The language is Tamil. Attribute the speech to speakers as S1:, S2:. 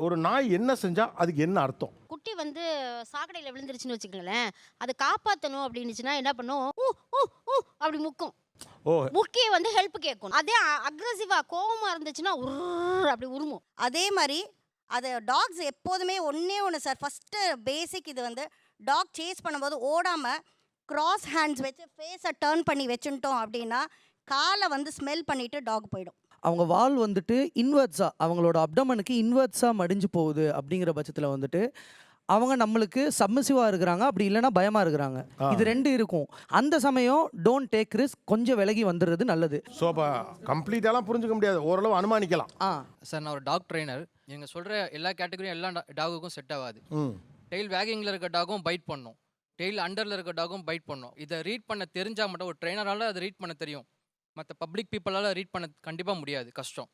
S1: ஒரு நாய் என்ன செஞ்சா அதுக்கு என்ன அர்த்தம்?
S2: குட்டி வந்து சாக்கடையில் விழுந்துருச்சுன்னு வச்சுக்கோங்களேன். அதை காப்பாற்றணும் அப்படின்னுச்சுன்னா என்ன பண்ணும்? ஊ ஊ ஊ அப்படி முக்கும்.
S1: ஓ.
S2: முக்கிய வந்து ஹெல்ப் கேட்கும். அதே அக்ரஸிவாக கோவமா இருந்துச்சுன்னா உர் அப்படி உருமும்.
S3: அதே மாதிரி அது டாக்ஸ் எப்போதுமே ஒன்றே ஒன்று சார் ஃபஸ்ட்டு பேசிக் இது வந்து டாக் சேஸ் பண்ணும்போது ஓடாமல் கிராஸ் ஹேண்ட்ஸ் வச்சு ஃபேஸை டர்ன் பண்ணி வச்சுட்டோம் அப்படின்னா காலை வந்து ஸ்மெல் பண்ணிட்டு டாக் போயிடும்.
S4: அவங்க வால் வந்துட்டு இன்வெர்ட்ஸாக அவங்களோட அப்டமனுக்கு இன்வெர்ட்ஸாக மடிஞ்சு போகுது அப்படிங்கிற பட்சத்தில் வந்துட்டு அவங்க நம்மளுக்கு சப்மிசிவாக இருக்கிறாங்க அப்படி இல்லைன்னா பயமாக இருக்கிறாங்க. இது ரெண்டு இருக்கும். அந்த சமயம் டோன்ட் டேக் ரிஸ்க் கொஞ்சம் விலகி வந்துடுறது நல்லது.
S1: ஸோ அப்போ கம்ப்ளீட்டாலாம் புரிஞ்சுக்க முடியாது. ஓரளவு அனுமானிக்கலாம்.
S4: ஆ.
S5: சார் நான் ஒரு டாக் ட்ரைனர் நீங்கள் சொல்கிற எல்லா கேட்டகரியும் எல்லா டாகுக்கும் செட் ஆகாது.
S1: ம்.
S5: டெய்ல் வேகிங்கில் இருக்க டாகும் பைட் பண்ணும். டெய்ல் அண்டரில் இருக்க டாகும் பைட் பண்ணும். இதை ரீட் பண்ண தெரிஞ்சால் மட்டும் ஒரு ட்ரைனரால் அதை ரீட் பண்ண தெரியும். மற்ற பப்ளிக் பீப்புளால் ரீட் பண்ண கண்டிப்பாக முடியாது. கஷ்டம்.